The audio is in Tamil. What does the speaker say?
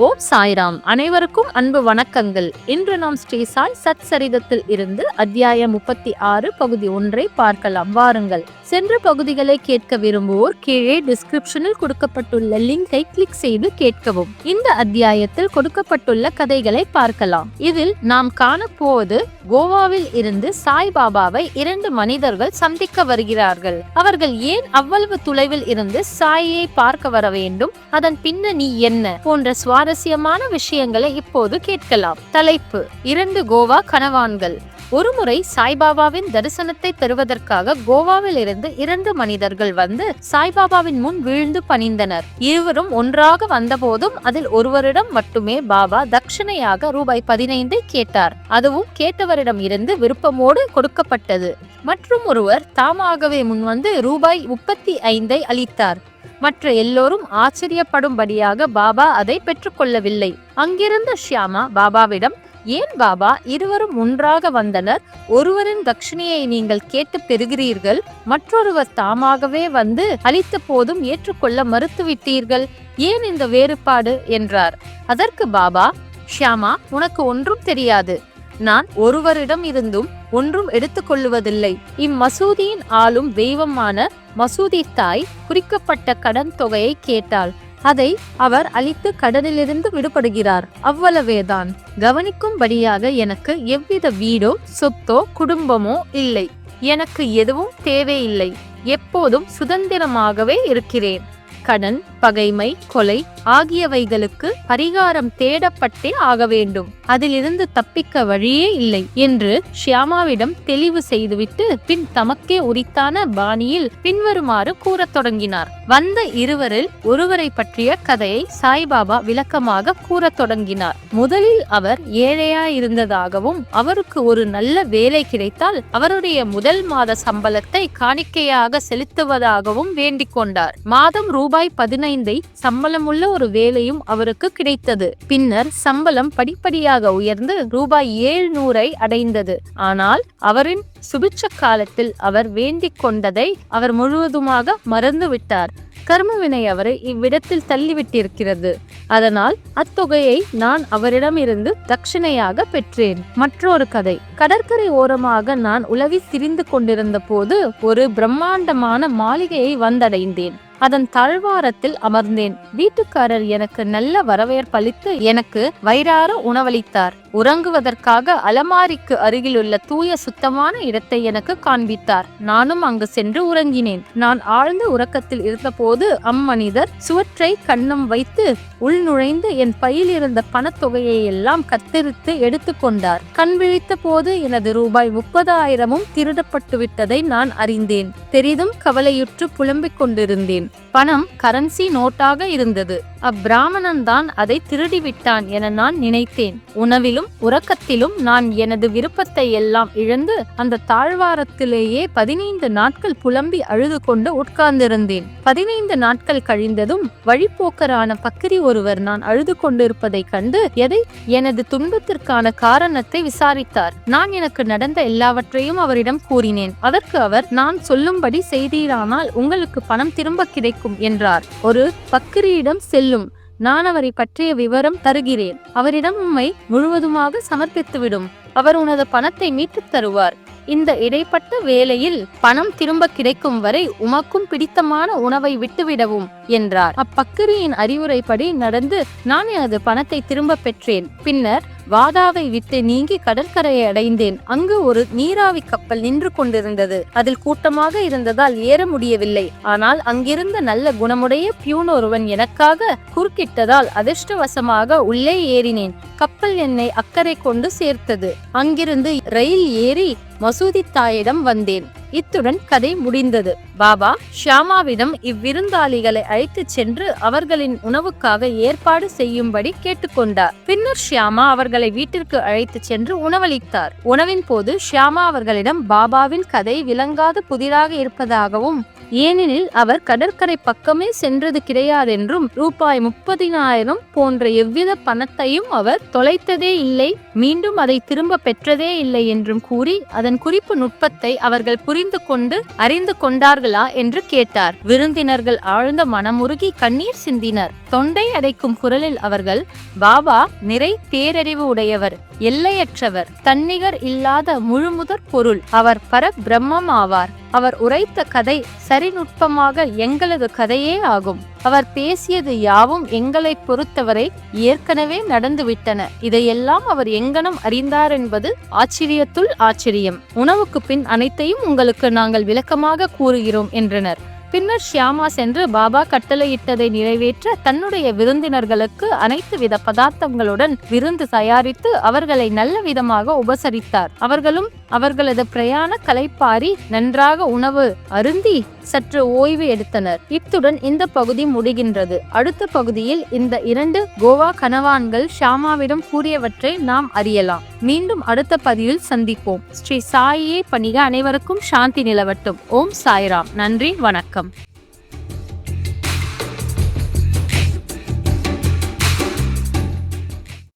ஓம் சாய்ராம். அனைவருக்கும் அன்பு வணக்கங்கள். இன்று நாம் ஸ்ரீ சாய் சத் சரிதத்தில் இருந்து அத்தியாயம் முப்பத்தி ஆறு பகுதி ஒன்றை பார்க்கலாம். வாருங்கள். சென்ற பகுதிகளை கேட்க விரும்புவோர் கீழே டிஸ்கிரிப்ஷனில் கொடுக்கப்பட்டுள்ள லிங்கை கிளிக் செய்து கேட்கவும். இந்த அத்தியாயத்தில் கொடுக்கப்பட்டுள்ள கதைகளை பார்க்கலாம். இதில் நாம் காணப்போவது கோவாவில் இருந்து சாய் பாபாவை இரண்டு மனிதர்கள் சந்திக்க வருகிறார்கள். அவர்கள் ஏன் அவ்வளவு தொலைவில் இருந்து சாயை பார்க்க வர வேண்டும்? அதன் பின்னணி என்ன? போன்ற சுவாரஸ்யமான விஷயங்களை இப்போது கேட்கலாம். தலைப்பு இரண்டு கோவா கனவான்கள். ஒருமுறை சாய்பாபாவின் தரிசனத்தை பெறுவதற்காக கோவாவில் இருந்து இரண்டு மனிதர்கள் வந்து சாய்பாபாவின் முன் வீழ்ந்து பணிந்தனர். இருவரும் ஒன்றாக வந்தபோதும் அதில் ஒருவரிடம் மட்டுமே பாபா தட்சிணையாக ரூபாய் பதினைந்தை கேட்டார். அதுவும் கேட்டவரிடம் இருந்து விருப்பமோடு கொடுக்கப்பட்டது. மற்றும் ஒருவர் தாமாகவே முன்வந்து ரூபாய் முப்பத்தி ஐந்தை அளித்தார். மற்ற எல்லோரும் ஆச்சரியப்படும்படியாக பாபா அதை பெற்றுக்கொள்ளவில்லை. அங்கிருந்த ஷியாமா பாபாவிடம் ஏன் பாபா இருவரும் ஒன்றாக வந்தனர்? ஒருவரின் தட்சிணையை நீங்கள் கேட்டு பெறுகிறீர்கள். மற்றொருவர் தாமாகவே வந்து அளித்த போதும் ஏற்றுக்கொள்ள மறுத்துவிட்டீர்கள். ஏன் இந்த வேறுபாடு? என்றார். அதற்கு பாபா ஷியாமா உனக்கு ஒன்றும் தெரியாது. நான் ஒருவரிடம் இருந்தும் ஒன்றும் எடுத்துக்கொள்ளுவதில்லை. இம்மசூதியின் ஆளும் தெய்வமான மசூதி தாய் குறிக்கப்பட்ட கடன் தொகையை கேட்டாள். அதை அவர் அளித்து கடனிலிருந்து விடுபடுகிறார். அவ்வளவேதான். கவனிக்கும்படியாக எனக்கு எவ்வித வீடோ சொத்தோ குடும்பமோ இல்லை. எனக்கு எதுவும் தேவையில்லை. எப்போதும் சுதந்திரமாகவே இருக்கிறேன். கடன் பகைமை கொலை ஆகியவைகளுக்கு பரிகாரம் தேடப்பட்டே ஆக வேண்டும். அதிலிருந்து தப்பிக்க வழியே இல்லை என்று ஷியாமாவிடம் தெளிவு செய்துவிட்டு பின் தமக்கே உரித்தான பாணியில் பின்வருமாறு கூறத் தொடங்கினார். வந்த இருவரில் ஒருவரை பற்றிய கதையை சாய்பாபா விளக்கமாக கூறத் தொடங்கினார். முதலில் அவர் ஏழையா இருந்ததாகவும் அவருக்கு ஒரு நல்ல வேலை கிடைத்தால் அவருடைய முதல் மாத சம்பளத்தை காணிக்கையாக செலுத்துவதாகவும் வேண்டிக் கொண்டார். மாதம் ரூபாய் பதினைந்தை சம்பளமுள்ள ஒரு வேலையும் அவருக்கு கிடைத்தது. பின்னர் சம்பளம் படிப்படியாக உயர்ந்து ரூபாய் ஏழ்நூறை அடைந்தது. ஆனால் அவரின் சுபிட்ச காலத்தில் அவர் வேண்டிக் கொண்டதை அவர் முழுவதுமாக மறந்துவிட்டார். கர்மவினை அவரை இவ்விடத்தில் தள்ளிவிட்டிருக்கிறது. அதனால் அத்தொகையை நான் அவரிடமிருந்து தட்சிணையாக பெற்றேன். மற்றொரு கதை. கடற்கரை ஓரமாக நான் உலவி திரிந்து கொண்டிருந்த போது ஒரு பிரம்மாண்டமான மாளிகையை வந்தடைந்தேன். அதன் தாழ்வாரத்தில் அமர்ந்தேன். வீட்டுக்காரர் எனக்கு நல்ல வரவேற்பளித்து எனக்கு வயிறார உணவளித்தார். உறங்குவதற்காக அலமாரிக்கு அருகிலுள்ள தூய சுத்தமான இடத்தை எனக்கு காண்பித்தார். நானும் அங்கு சென்று உறங்கினேன். நான் ஆழ்ந்த உறக்கத்தில் இருந்தபோது அம்மனிதர் சுவற்றை கண்ணம் வைத்து உள் நுழைந்து என் பையில் இருந்த பணத்தொகையை எல்லாம் கத்தரித்து எடுத்துக்கொண்டார் கண் விழித்த போது எனது ரூபாய் முப்பதாயிரமும் திருடப்பட்டு விட்டதை நான் அறிந்தேன். பெரிதும் கவலையுற்று புலம்பிக் கொண்டிருந்தேன். பணம் கரன்சி நோட்டாக இருந்தது. அப்பிராமணன் தான் அதை திருடிவிட்டான் என நான் நினைத்தேன். உணவிலும் உறக்கத்திலும் நான் எனது விருப்பத்தை எல்லாம் இழந்து அந்த தாழ்வாரத்திலேயே பதினைந்து நாட்கள் புலம்பி அழுது கொண்டு உட்கார்ந்திருந்தேன். பதினைந்து நாட்கள் கழிந்ததும் வழிப்போக்கரான பக்கிரி ஒருவர் நான் அழுது கொண்டிருப்பதைக் கண்டு எதை எனது துன்பத்திற்கான காரணத்தை விசாரித்தார். நான் எனக்கு நடந்த எல்லாவற்றையும் அவரிடம் கூறினேன். அதற்கு அவர் நான் சொல்லும்படி செய்தீரானால் உங்களுக்கு பணம் திரும்ப கிடைக்கும் என்றார். ஒரு பக்கிரியிடம் செல்லும் நான் அவரை பற்றிய விவரம் தருகிறேன். அவரிடம் உம்மை முழுவதுமாக சமர்ப்பித்துவிடும். அவர் உனது பணத்தை மீட்டுத் தருவார். இந்த இடைப்பட்ட வேளையில் பணம் திரும்ப கிடைக்கும் வரை உமக்கும் பிடித்தமான உணவை விட்டுவிடவும் என்றார். அப்பக்கரியின் அறிவுரைப்படி நடந்து நான் எனது பணத்தை திரும்ப பெற்றேன். பின்னர் வாதாவை விட்டு நீங்கி கடற்கரையை அடைந்தேன். அங்கு ஒரு நீராவி கப்பல் நின்று கொண்டிருந்தது. அதில் கூட்டமாக இருந்ததால் ஏற முடியவில்லை. ஆனால் அங்கிருந்த நல்ல குணமுடைய பியூன் ஒருவன் எனக்காக குறுக்கிட்டதால் அதிர்ஷ்டவசமாக உள்ளே ஏறினேன். கப்பல் என்னை அக்கறை கொண்டு சேர்த்தது. அங்கிருந்து ரயில் ஏறி மசூதி தாயிடம் வந்தேன். இத்துடன் கதை முடிந்தது. பாபா ஷியாமாவிடம் இவ்விருந்தாளிகளை அழைத்துச் சென்று அவர்களின் உணவுக்காக ஏற்பாடு செய்யும்படி கேட்டுக்கொண்டார். பின்னர் ஷியாமா அவர்களை வீட்டிற்கு அழைத்துச் சென்று உணவளித்தார். உணவின் போது ஷியாமா அவர்களிடம் பாபாவின் கதை விளங்காத புதிராக இருப்பதாகவும் ஏனெனில் அவர் கடற்கரை பக்கமே சென்றது கிடையாதென்றும் ரூபாய் முப்பதினாயிரம் போன்ற எவ்வித பணத்தையும் அவர் தொலைத்ததே இல்லை மீண்டும் அதை திரும்ப பெற்றதே இல்லை என்றும் கூறி அதன் குறிப்பு நுட்பத்தை அவர்கள் புரிந்து கொண்டு அறிந்து கொண்டார்களா என்று கேட்டார். விருந்தினர்கள் ஆழ்ந்த மனமுருகி கண்ணீர் சிந்தினர். தொண்டை அடைக்கும் குரலில் அவர்கள் பாபா நிறை பேரறிவு உடையவர். எல்லையற்றவர் தன்னிகர் இல்லாத முழுமுதற் பொருள். அவர் பர பிரம்மம் ஆவார் அவர் உரைத்த கதை சரிநுட்பமாக எங்களது கதையே ஆகும். அவர் பேசியது யாவும் எங்களை பொறுத்தவரை ஏற்கனவே நடந்துவிட்டன. இதையெல்லாம் அவர் எங்கனம் அறிந்தார் என்பது ஆச்சரியத்துள் ஆச்சரியம். உணவுக்கு பின் அனைத்தையும் உங்களுக்கு நாங்கள் விளக்கமாக கூறுகிறோம் என்றனர். பின்னர் ஷியாமா சென்று பாபா கட்டளையிட்டதை நிறைவேற்ற தன்னுடைய விருந்தினர்களுக்கு அனைத்து வித பதார்த்தங்களுடன் விருந்து தயாரித்து அவர்களை நல்ல விதமாக உபசரித்தார். அவர்களும் அவர்களது பிரயாண கலைப்பாரி நன்றாக உணவு அருந்தி சற்று ஓய்வு எடுத்தனர். இத்துடன் இந்த பகுதி முடிகின்றது. அடுத்த பகுதியில் இந்த இரண்டு கோவா கனவான்கள் ஷாமாவிடம் கூறியவற்றை நாம் அறியலாம். மீண்டும் அடுத்த பதிவில் சந்திப்போம். ஸ்ரீ சாயியே பணிக அனைவருக்கும் சாந்தி நிலவட்டும். ஓம் சாய்ராம். நன்றி வணக்கம்.